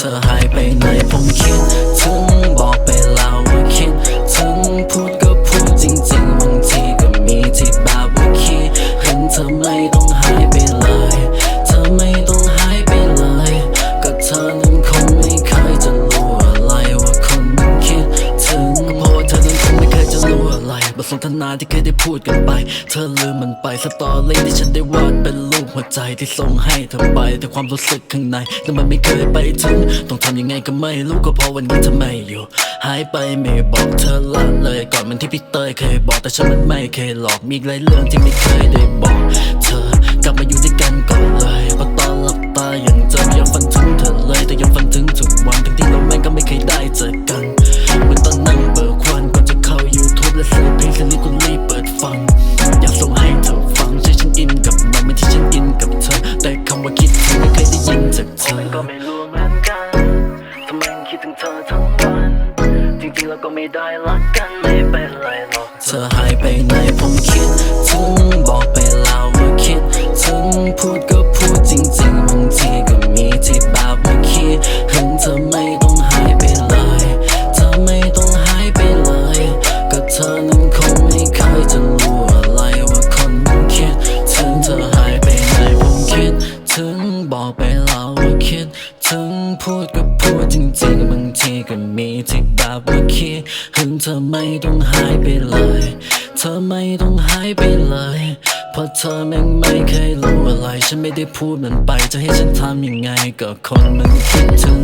ธอหายไปไหนผมคิดถึงบอกไปแล้ว ทสนทนาที่เคยได้พูดกันไป เธอลืมมันไปสตอรี่ที่ฉันได้วาดเป็นรูปหัวใจที่ส่งให้เธอไป แต่ความรู้สึกข้างในแต่มันไม่เคยไปถึง ต้องทำยังไงก็ไม่รู้ก็เพราะวันนี้เธอไม่อยู่ หายไปไม่บอกเธอละเลยก่อนมันที่พี่เตยเคยบอกแต่ฉันมันไม่เคยหลอกมีหลายเรื่องที่ไม่เคยได้บอก เธอกลับมาอยู่ด้วยกันก่อนเลยเพราะตอนหลับตายังเจอยังฝันถึงเธอเลยแต่ยังฝัน และซื้อเพลงสลิปก็รีบเปิดฟัง อยากส่งให้เธอฟังใช่ฉันอินกับมันไม่ที่ฉันอินกับเธอ แต่คำว่าคิดถึงไม่เคยได้ยินจากเธอมันก็ไม่รู้เหมือนกันทำไมคิดถึงเธอทั้งวัน จริงๆเราก็ไม่ได้รักกันไม่เป็นไรหรอกเธอหายไปไหนผมคิด ถึงบอกไปแล้วว่าคิด ถึงพูด พูดก็พูดจริงๆบางทีก็มีที่แบบว่าคิดถึงเธอไม่ต้องหายไปเลย เธอไม่ต้องหายไปเลย เพราะเธอแม่งไม่เคยรู้อะไร ฉันไม่ได้พูดมันไป จะให้ฉันทำยังไงก็คนมันคิดถึง